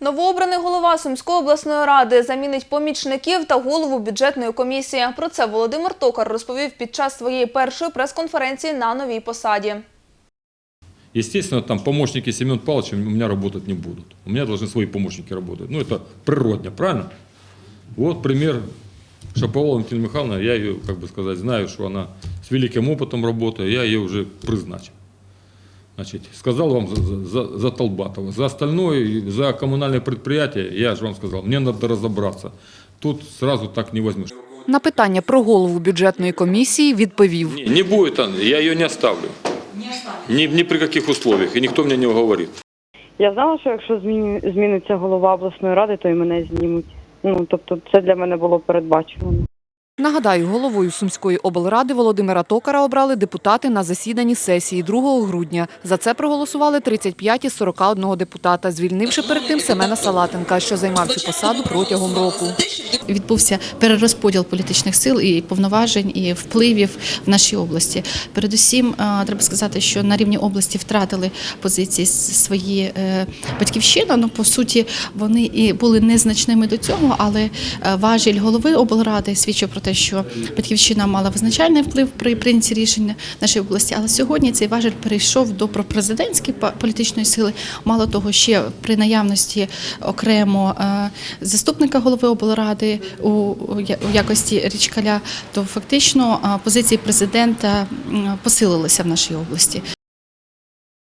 Новообраний голова Сумської обласної ради замінить помічників та голову бюджетної комісії. Про це Володимир Токар розповів під час своєї першої прес-конференції на новій посаді. Естественно, там помощники Семен Павловича у меня работать не будут. У меня должны свои помощники работать. Ну, это природно, правильно? Вот пример Шаповалова Валентина Михайловна. Я ее, как бы сказать, знаю, что она с великим опытом работает. Я ее уже призначил. Значит, сказал вам за, за- за, за Толбатова. За остальное, за коммунальное предприятие, я же вам сказал, мне надо разобраться. Тут сразу так не возьмешь. На питання про голову бюджетної комісії відповів. Не, не будет я ее не оставлю. Ни, ни при каких условиях, и никто мне не уговорит. Я знала, що якщо зміни- зміниться голова обласної ради, то і мене знімуть. Ну тобто, це для мене було передбачено. Нагадаю, головою Сумської облради Володимира Токара обрали депутати на засіданні сесії 2 грудня. За це проголосували 35 із 41 депутата, звільнивши перед тим Семена Салатенка, що займав цю посаду протягом року. відбувся перерозподіл політичних сил і повноважень і впливів в нашій області. Передусім, е, треба сказати, що на рівні області втратили позиції свої е, батьківщина. Ну по суті, вони і були незначними до цього, але е, важіль голови облради свідчив про те, що батьківщина мала визначальний вплив при прийнятті рішення нашої області. Але сьогодні цей важіль перейшов до пропрезидентської політичної сили. Мало того, ще при наявності окремо е, заступника голови облради у якості річкаля, то фактично е, позиції президента посилилися в нашій області.